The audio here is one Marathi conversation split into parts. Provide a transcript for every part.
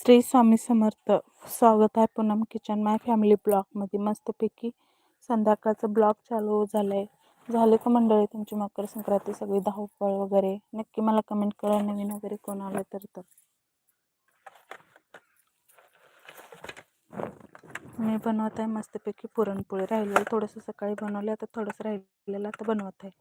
श्री स्वामी समर्थ. स्वागत आहे पूनम किचन माय फॅमिली ब्लॉगमध्ये मस्तपैकी संध्याकाळचं ब्लॉग चालू झालं आहे झाले का मंडळी तुमची मकर संक्रांती? सगळी धावपळ वगैरे? नक्की मला कमेंट करा. नवीन वगैरे कोण आलं तर तर. मी बनवत आहे. मस्तपैकी पुरणपोळी. राहिलेलं थोडंसं सकाळी बनवलं आता थोडंसं राहिलेलं आता बनवत आहे.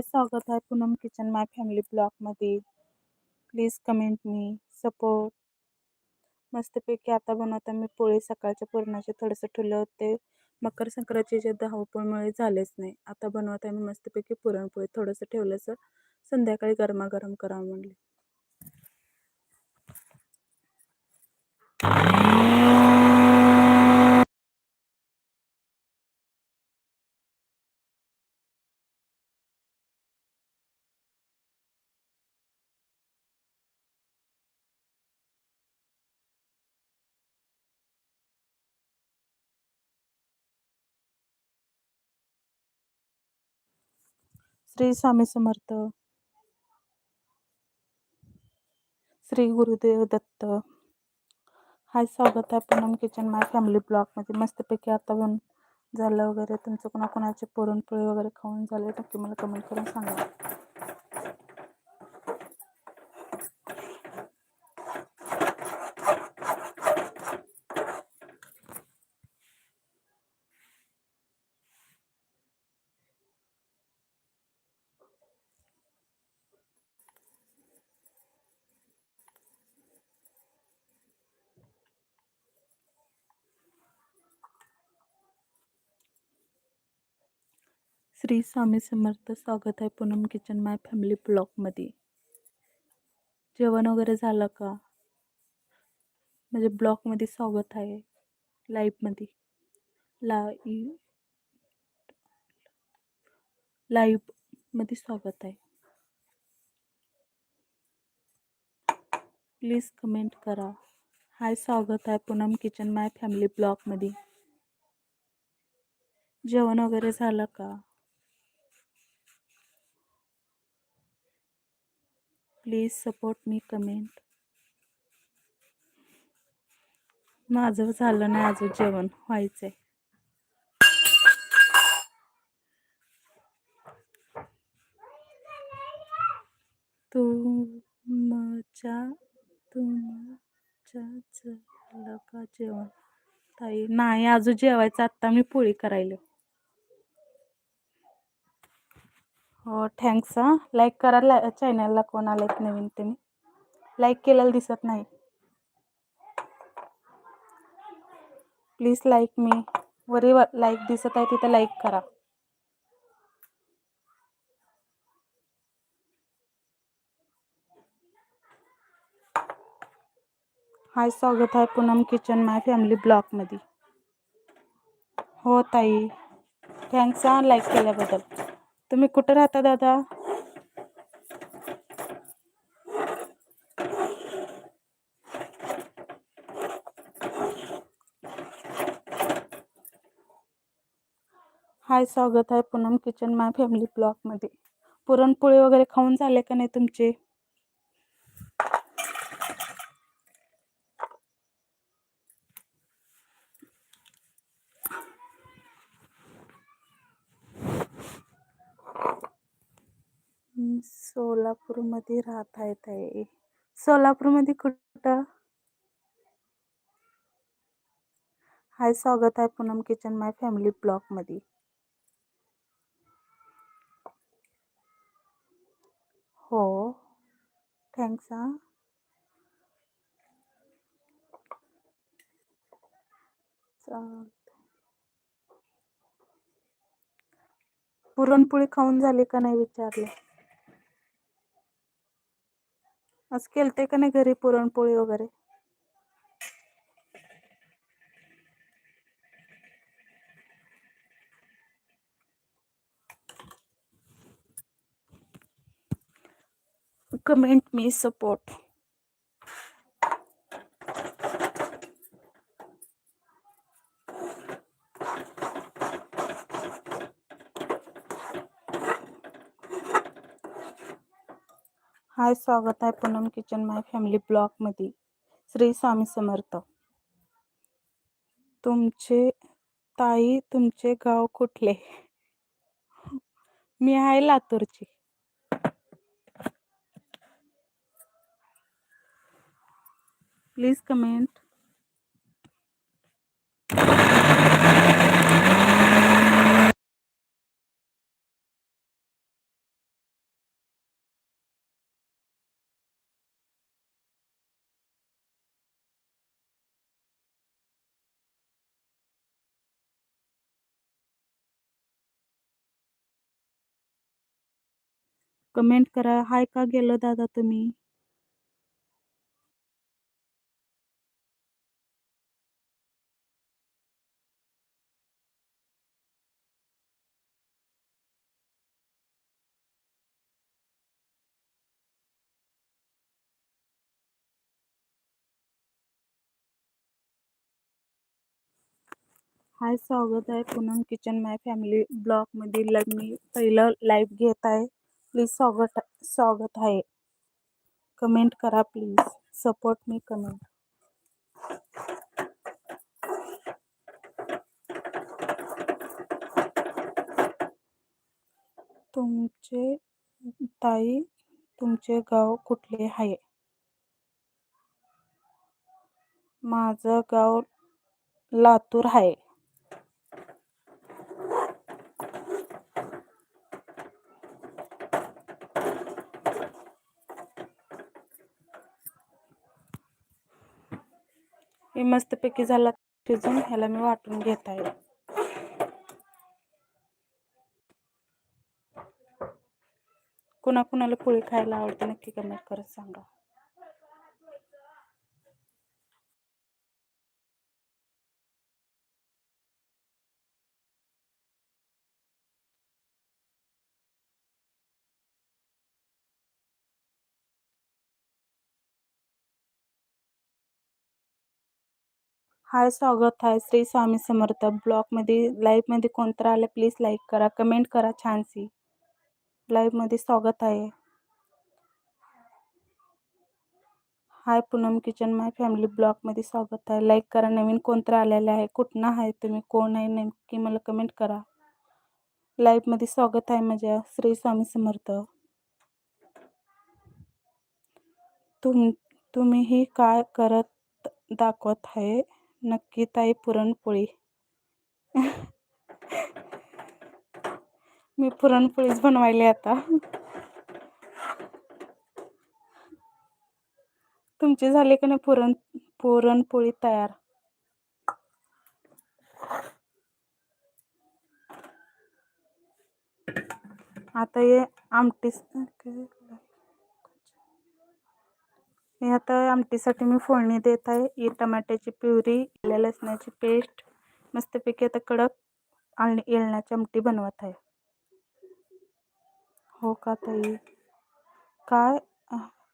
हाय स्वागत आहे पूनम किचन माय फॅमिली ब्लॉगमध्ये प्लीज कमेंट मी सपोर्ट मस्तपैकी आता बनवता मी पोळी सकाळच्या पुरणाचे थोडंसं ठुलं होते. मकर संक्रांतीचे धावपळमुळे झालेच नाही. आता बनवत आहे मी मस्तपैकी पुरणपोळी थोडंसं ठेवलंसं. संध्याकाळी गरमागरम करावं म्हणले. श्री स्वामी समर्थ. श्री गुरुदेव दत्त. हाय स्वागत आहे पूनम किचन माय फॅमिली ब्लॉगमध्ये मस्तपैकी आता बन झालं वगैरे तुमचं कोणाकोणाचे पुरणपोळी वगैरे खाऊन झाले नक्की मला कमेंट करून सांगा. श्री स्वामी समर्थ स्वागत आहे पूनम किचन माय फॅमिली ब्लॉगमध्ये जेवण वगैरे झालं का? म्हणजे ब्लॉगमध्ये स्वागत आहे लाईव्हमध्ये लाईव्ह लाईव्हमध्ये स्वागत आहे. प्लीज़ कमेंट करा. हाय स्वागत आहे पूनम किचन माय फॅमिली ब्लॉगमध्ये जेवण वगैरे झालं का? Please support me comment. माझं झालं नाही अजून जेवण व्हायचंय. तुमच्या तुमच्या झालं का जेवण? ताई नाही अजून जेवायचं आत्ता मी पोळी करायला. हो थँक्स हां. लाईक करा ला चॅनलला कोण आलं नवीन तुम्ही? लाईक केलेलं दिसत नाही. प्लीज लाईक मी वरी लाईक दिसत आहे तिथं लाईक करा. हाय स्वागत आहे पूनम किचन माय फॅमिली ब्लॉकमध्ये हो ताई. थँक्स हां लाईक केल्याबद्दल. तुम्ही कुठं राहता दादा? हाय स्वागत आहे पूनम किचन माय फॅमिली ब्लॉगमध्ये पुरणपोळी वगैरे खाऊन झाले का नाही तुमचे? सोलापूरमध्ये राहत आहेत आहे सोलापूरमध्ये कुठं? हाय स्वागत आहे पूनम किचन माय फॅमिली ब्लॉगमध्ये. हो. थँक्स हां. चालतं पुरणपोळी खाऊन झाली का नाही विचारले? आज केलते का नाही घरी पुरणपोळी वगैरे? कमेंट मी सपोर्ट हाय स्वागत आहे पूनम किचन माय फॅमिली ब्लॉगमध्ये. श्री स्वामी समर्थ. तुमचे ताई तुमचे गाव कुठले? मी आहे लातूरची. प्लीज कमेंट कमेंट करा. हाय का गेलं दादा तुम्ही? हाय स्वागत आहे पूनम किचन माय फॅमिली ब्लॉगमध्ये. लग मी पहिलं लाईव्ह घेत आहे. प्लीज स्वागत स्वागत आहे. कमेंट करा प्लीज. Support me comment. तुमचे ताई तुमचे गाव कुठले आहे? माझं गाव लातूर आहे. हे मस्तपैकी झाला शिजून ह्याला मी वाटून घेत आहे. कुणाकुणाला पोळी खायला आवडते नक्की कमेंट करत सांगा. हाय, स्वागत आहे श्री स्वामी समर्थ. ब्लॉगमध्ये लाईव्हमध्ये कोणतं आलं प्लीज़ लाईक करा कमेंट करा छानशी. लाईव्हमध्ये स्वागत आहे hi, Poonam kitchen my family ब्लॉगमध्ये स्वागत आहे लाईक करा, नवीन कोणतं आलेलं आहे, कुठनं आहे, तुम्ही कोण मला कमेंट करा. लाईव्हमध्ये स्वागत आहे माझ्या, श्री स्वामी समर्थ. तुम तुम्हीही काय करत दाखवत आहे? नक्की ताई पुरणपोळी. मी पुरणपोळीच बनवायली आता. तुमची झाली का नाही पुरण पुरणपोळी तयार? आता हे आमटी हे आता आमटीसाठी मी फोडणी देत आहे. ही टमाट्याची प्युरी लसणाची पेस्ट मस्तपैकी आता कडक आणि येळण्याची आमटी बनवत आहे. हो का ताई? काय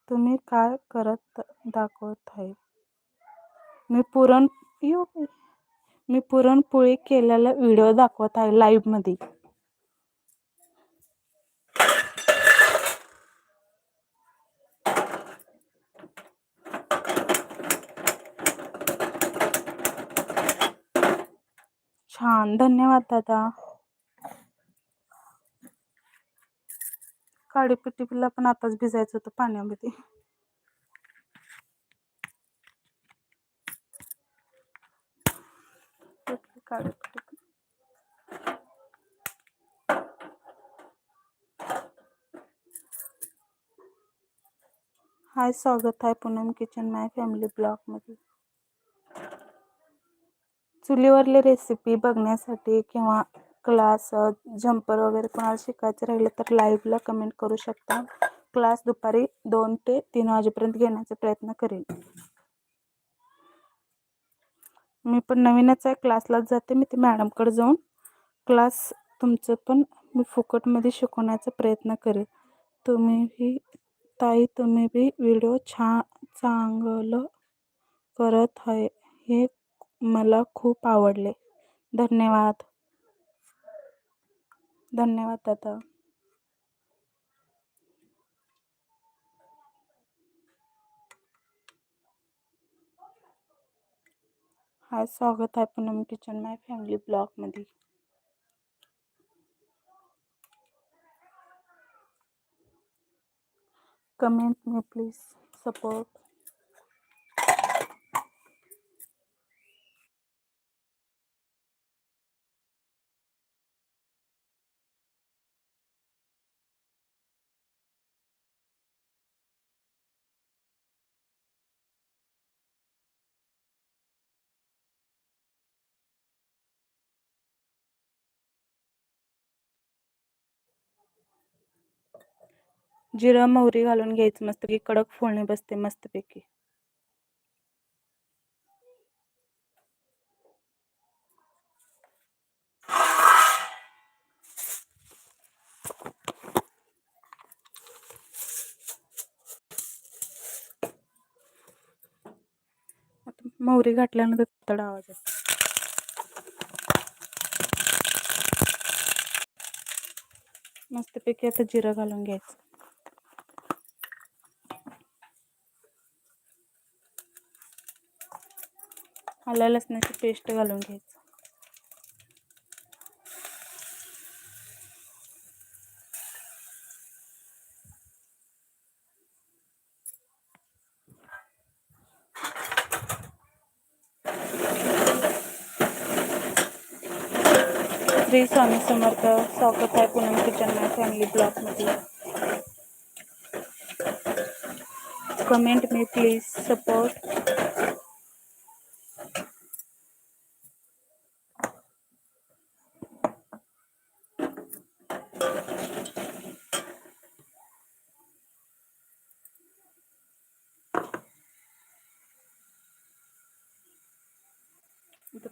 तुम्ही काय करत दाखवत आहे? मी पुरण यो मी पुरणपोळी केलेला व्हिडिओ दाखवत आहे लाईव्हमध्ये धन्यवाद दादा. काडीपिटीला पण आताच भिजायचं होतं पाण्यामध्ये. हाय, स्वागत आहे पूनम किचन, माय फॅमिली ब्लॉगमध्ये. चुलीवरली रेसिपी बघण्यासाठी किंवा क्लास जम्पर वगैरे कोणाला शिकायचं राहिलं तर लाईव्हला कमेंट करू शकता. क्लास दुपारी दोन ते तीन वाजेपर्यंत घेण्याचा प्रयत्न करेन. मी पण नवीनच आहे क्लासलाच जाते मी ते मॅडमकडे जाऊन. क्लास तुमचं पण मी फुकटमध्ये शिकवण्याचा प्रयत्न करेन. तुम्हीही ताई तुम्ही बी व्हिडिओ छा चांगलं करत आहे. हे मला खूप आवडले. धन्यवाद. धन्यवाद, दादा. हाय स्वागत आहे पूनम किचन, माय फॅमिली ब्लॉगमध्ये. Comment me, please support. जिरं मोहरी घालून घ्यायचं मस्तपैकी कडक फोडणी बसते मस्तपैकी मोहरी घातल्यानंतर तड आवाज येतो. मस्तपैकी आता जिरं घालून घ्यायचं. आलं लसणाची पेस्ट घालून घ्यायचं. श्री स्वामी समर्थ स्वागत आहे पूनम किचन माय फॅमिली ब्लॉगमध्ये कमेंट मी प्लीज सपोर्ट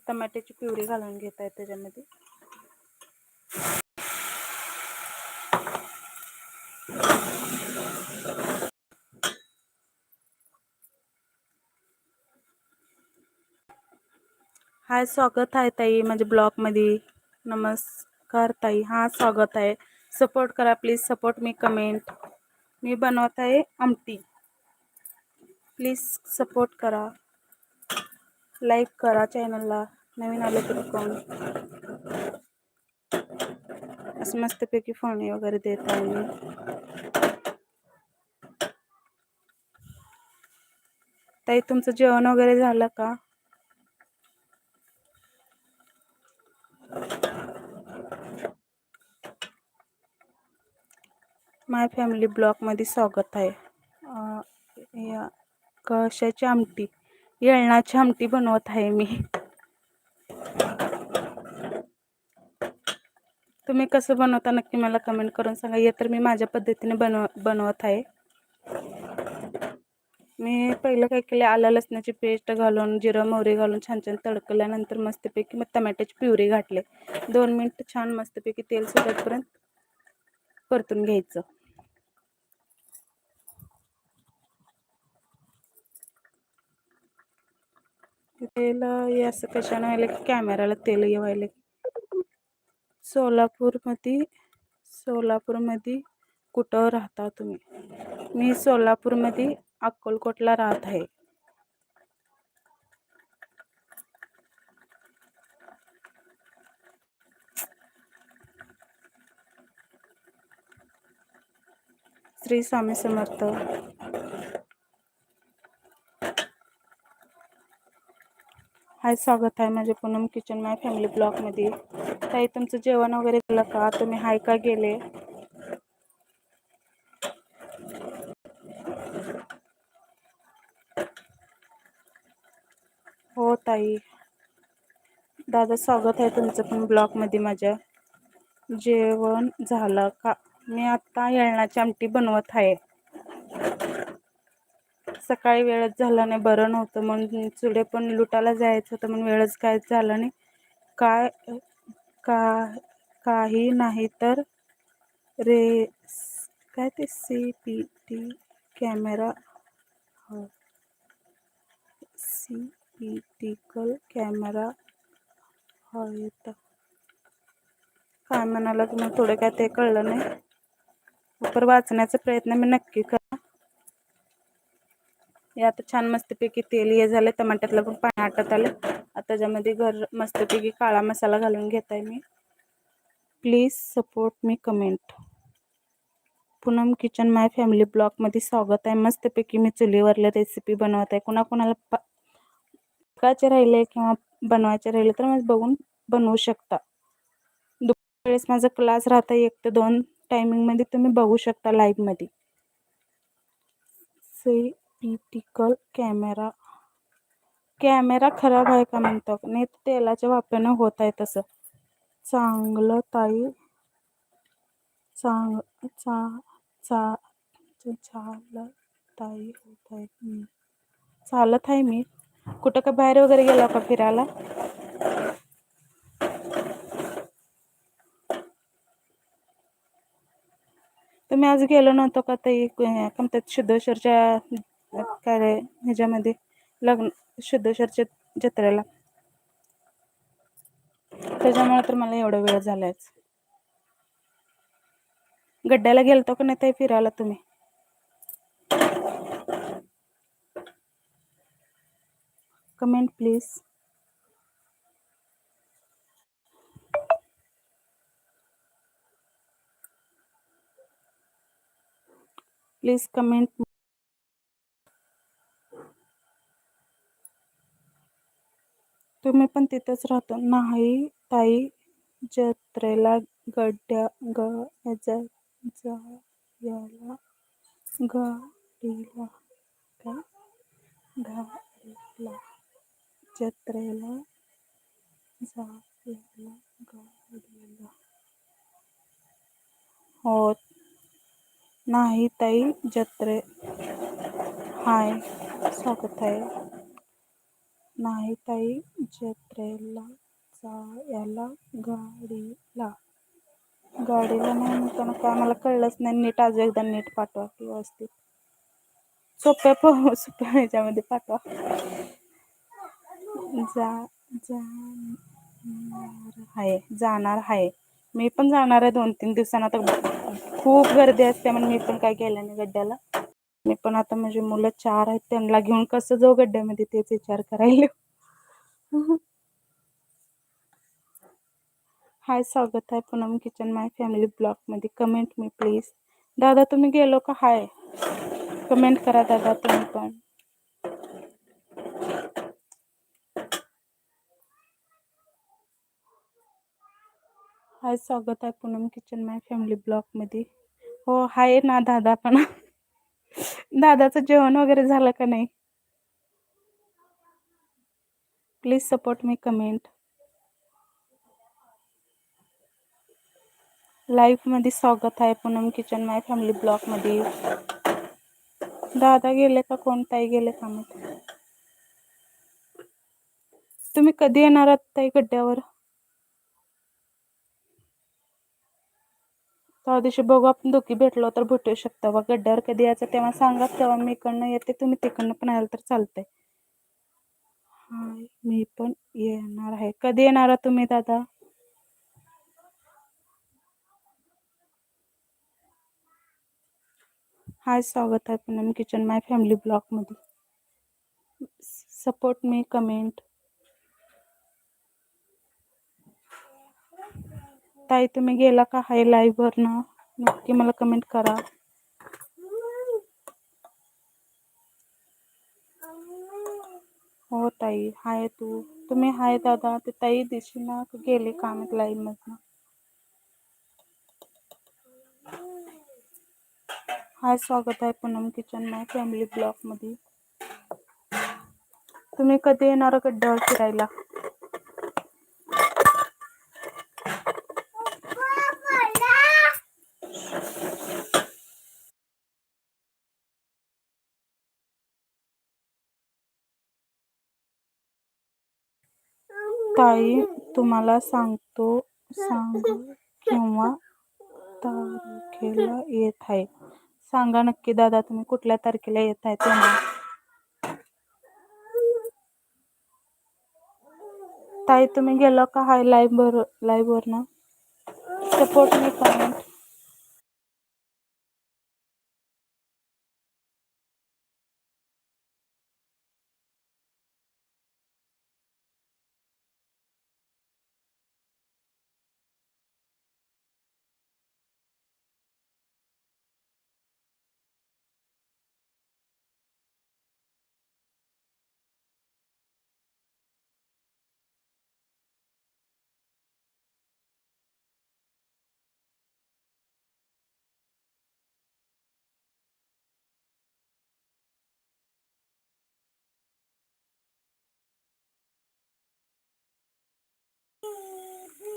टमाट्याची प्युरी घालून घेत आहे त्याच्यामध्ये. हाय स्वागत आहे ताई माझ्या ब्लॉगमध्ये. नमस्कार ताई. हां स्वागत आहे. सपोर्ट करा प्लीज सपोर्ट मी कमेंट. मी बनवत आहे आमटी. प्लीज सपोर्ट करा. लाईक करा चॅनलला. नवीन आले तर कोण असं मस्तपैकी फोडणी वगैरे देत आहे ताई तुमचं जेवण वगैरे झालं का? माय फॅमिली ब्लॉगमध्ये स्वागत आहे. अं, या कशाची आमटी? येळणाची आमटी बनवत आहे मी. तुम्ही कसं बनवता नक्की मला कमेंट करून सांगा. हे तर मी माझ्या पद्धतीने बनव बनवत आहे. मी पहिलं काय केलं आलं लसणाची पेस्ट घालून जिरं मोहरी घालून छान छान तडकल्यानंतर मस्तपैकी मग टमॅट्याची प्युरी घातले. दोन मिनटं छान मस्तपैकी तेल सुटतपर्यंत परतून घ्यायचं. तेल हे असं कशानं व्हायला की कॅमेराला तेल येवायला की सोलापूरमध्ये सोलापूरमध्ये कुठं राहता तुम्ही? मी सोलापूरमध्ये अक्कलकोटला राहत आहे. श्री स्वामी समर्थ. हाय स्वागत आहे माझे पूनम किचन माय फॅमिली ब्लॉकमध्ये ताई तुमचं जेवण वगैरे झालं का? तुम्ही हाय का गेले? हो ताई. दादा स्वागत आहे तुमचं पण ब्लॉकमध्ये माझ्या. जेवण झालं का? मी आत्ता येळणाची आमटी बनवत आहे सकाळी वेळच झाला नाही बरं नव्हतं. म्हणून चुडे पण लुटायला जायचं होतं म्हणून वेळच काय झालं नाही. काय का काही नाही तर रे काय ते C P T camera? C P टिकल कॅमेरा? हो, हा काय म्हणाला तुम्हाला थोडं काय ते कळलं नाही. पर वाचण्याचा प्रयत्न मी नक्की करा हे आता छान मस्तपैकी तेल हे झालं टमाट्यातलं पण पाणी आटत आलं. आता त्याच्यामध्ये घर मस्तपैकी काळा मसाला घालून घेत आहे मी. Please support me comment Poonam kitchen my family ब्लॉगमध्ये स्वागत आहे. मस्तपैकी मी चुलीवरल्या रेसिपी बनवत आहे कुणाकुणाला पकायचे राहिले किंवा बनवायचे राहिले तर मग बघून बनवू शकता. दुपार वेळेस माझा क्लास राहता एक ते दोन. टायमिंगमध्ये तुम्ही बघू शकता लाईव्हमध्ये से क्रिटिकल कॅमेरा कॅमेरा खराब आहे का म्हणतो नाही तेलाच्या वापरानं होत आहे तसं. चांगलं ताई. चांग चा चा चालत ताई होत आहे. मी चालत आहे मी. कुठं का बाहेर वगैरे गेला का फिरायला? तुम्ही आज गेलो नव्हतो का ते कोणत्या शुद्धेश्वरच्या काय ह्याच्यामध्ये लग्न शुद्धेश्वरच्या जत्रेला. त्याच्यामुळे तर मला एवढा वेळ झालायच. गड्ड्याला गेलतो का नाही ते फिरायला तुम्ही? Comment please. प्लीज कमेंट तुम्ही पण तिथंच राहतो. नाही ताई जत्रेला गड्ड्या ग जा याला गाडीला काय गाडीला जत्रेला जायला गाडीला हो. नाही ताई जत्रे. हाय स्वागत आहे. नाही ताई जत्रेला जायला गाडीला. गाडीला नाही म्हणताना काय मला कळलंच नाही. नीट आज एकदा नीट पाठवा की व्यवस्थित. सोप्या प सोप्या ह्याच्यामध्ये पाठवा. जा जाणार आहे जाणार आहे. मी पण जाणार आहे दोन तीन दिवसांना. आता खूप गर्दी असते म्हणून मी पण काय केलं नाही गड्ड्याला. मी पण आता माझी मुलं चार आहेत, त्यांना घेऊन कसं जाऊ गड्ड्यामध्ये तेच विचार करायला. हाय, स्वागत आहे पूनम किचन, माय फॅमिली ब्लॉगमध्ये कमेंट मी, प्लीज़. दादा, तुम्ही गेलो का? हाय. कमेंट करा दादा, तुम्ही पण. हाय, स्वागत आहे पूनम किचन, माय फॅमिली ब्लॉगमध्ये हो हाय ना दादा पण. दादाचं जेवण वगैरे झालं का नाही? प्लीज सपोर्ट मी कमेंट लाईफमध्ये स्वागत आहे पूनम किचन माय फॅमिली ब्लॉकमध्ये दादा गेले का कोणताही गेले का मग? तुम्ही कधी येणार आहात ताई गड्ड्यावर? त्या दिवशी बघू आपण दोघी भेटलो तर भेटू शकतो. बा गड्ड्यावर कधी यायचं तेव्हा सांगा तेव्हा मी इकडनं येते तुम्ही तिकडनं पण आलं तर चालतंय. हाय मी पण येणार आहे. कधी येणार तुम्ही दादा? हाय स्वागत आहे पूनम किचन माय फॅमिली ब्लॉगमध्ये सपोर्ट मी कमेंट ताई तुम्ही गेला का हाय लाईव्हवरनं नक्की मला कमेंट करा. हो ताई हाय तू. तुम्ही हाय दादा ते ताई दिशीना गेले कामात लाईव्हमधनं हाय स्वागत आहे पूनम किचन माय फॅमिली ब्लॉगमध्ये तुम्ही कधी येणार गड्ड्यावर फिरायला? ताई तुम्हाला सांगतो सांग किंवा तारखेला येत आहे. सांगा नक्की दादा तुम्ही कुठल्या तारखेला येत आहे ते ताई तुम्ही गेलो का हाय लाईव्ह वर लाईव्ह वर ना? Support me comment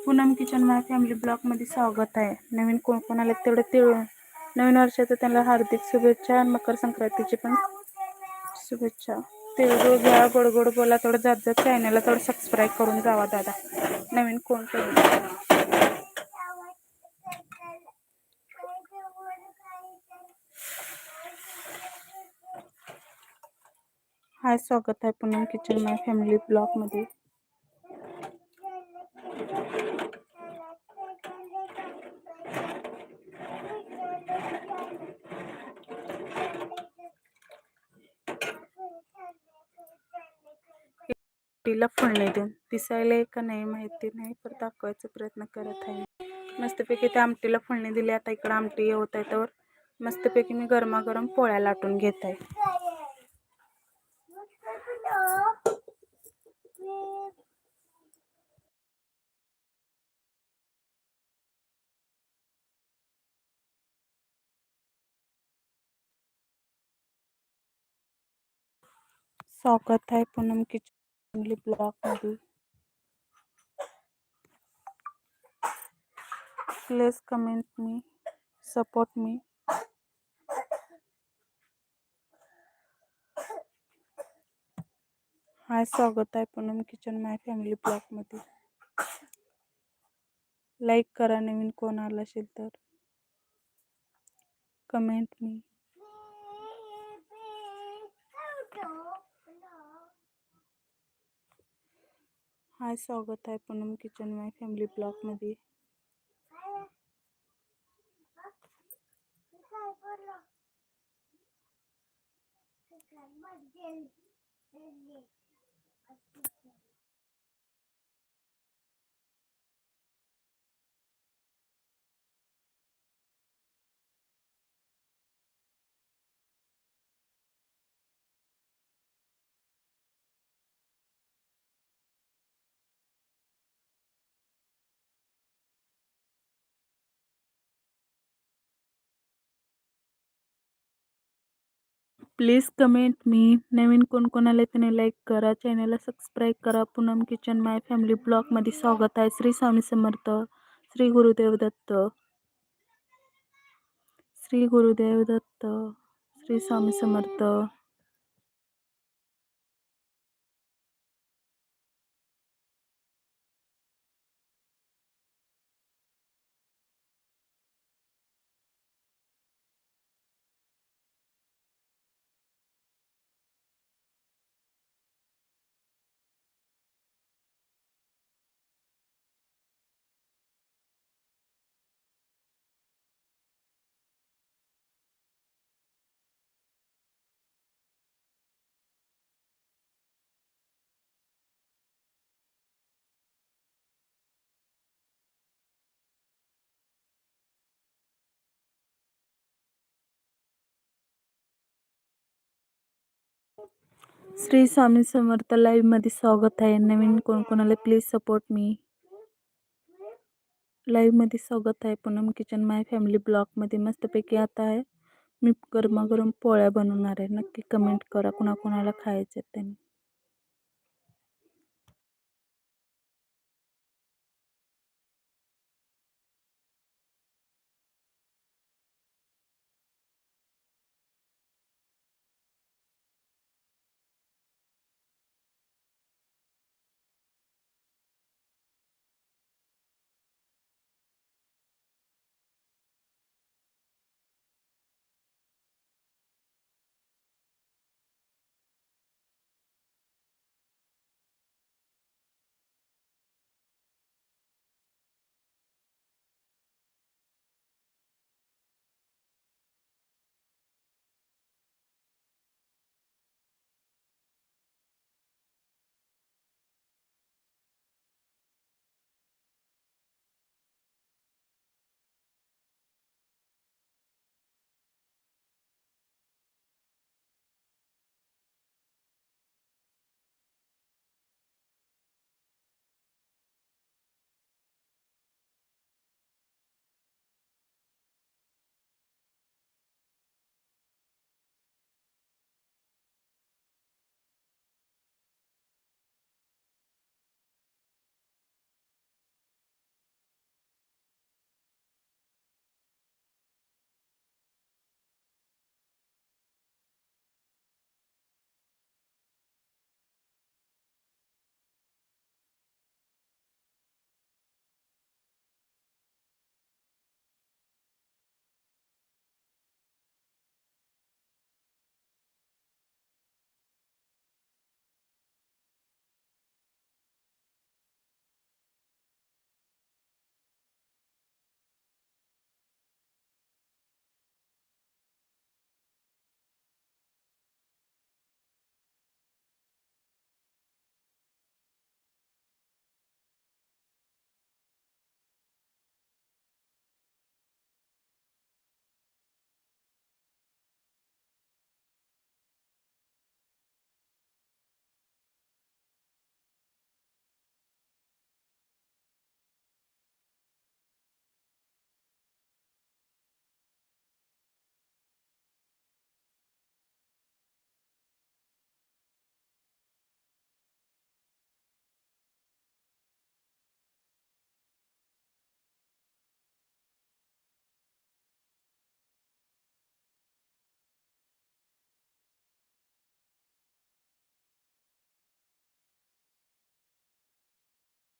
Poonam kitchen my family ब्लॉगमध्ये स्वागत आहे. नवीन कोण कोण आले तेवढं ते नवीन वर्षाचं त्यांना हार्दिक शुभेच्छा आणि मकर संक्रांतीची पण शुभेच्छा. तेवढं घ्या गोड गोड बोला थोडं जात जात चॅनलला थोडं सबस्क्राईब करून जावा दादा. नवीन कोण कोण हाय स्वागत आहे पूनम किचन माय फॅमिली ब्लॉगमध्ये तिला फळणे देऊन. दिसायला आहे का नाही माहिती नाही पण दाखवायचा प्रयत्न करत आहे मस्तपैकी त्या आमटीला फळणे दिली. आता इकडं आमटी होत आहे तर मस्तपैकी मी गरमागरम पोळ्या लाटून घेत आहे. स्वागत आहे पूनम किचन. फॅमिली ब्लॉकमध्ये please comment me support me hi स्वागत आहे पूनम किचन माय फॅमिली ब्लॉकमध्ये लाईक करा नवीन कोण आला असेल तर. कमेंट मी हाय स्वागत आहे पूनम किचन माय फॅमिली ब्लॉगमध्ये. प्लीज कमेंट मी नवीन कोण कोण आले त्याने लाईक करा. चॅनलला सबस्क्राईब करा. पूनम किचन माय फॅमिली ब्लॉगमध्ये स्वागत आहे. श्री स्वामी समर्थ श्री गुरुदेव दत्त. श्री गुरुदेव दत्त श्री स्वामी समर्थ. श्री स्वामी समर्थ लाईव्हमध्ये स्वागत आहे. नवीन कोण कोणाला प्लीज सपोर्ट मी लाईव्हमध्ये स्वागत आहे. पूनम किचन माय फॅमिली ब्लॉगमध्ये मस्तपैकी आता आहे. मी गरमागरम पोळ्या बनवणार आहे. नक्की कमेंट करा. कुणाकुणाला खायच्या त्यांनी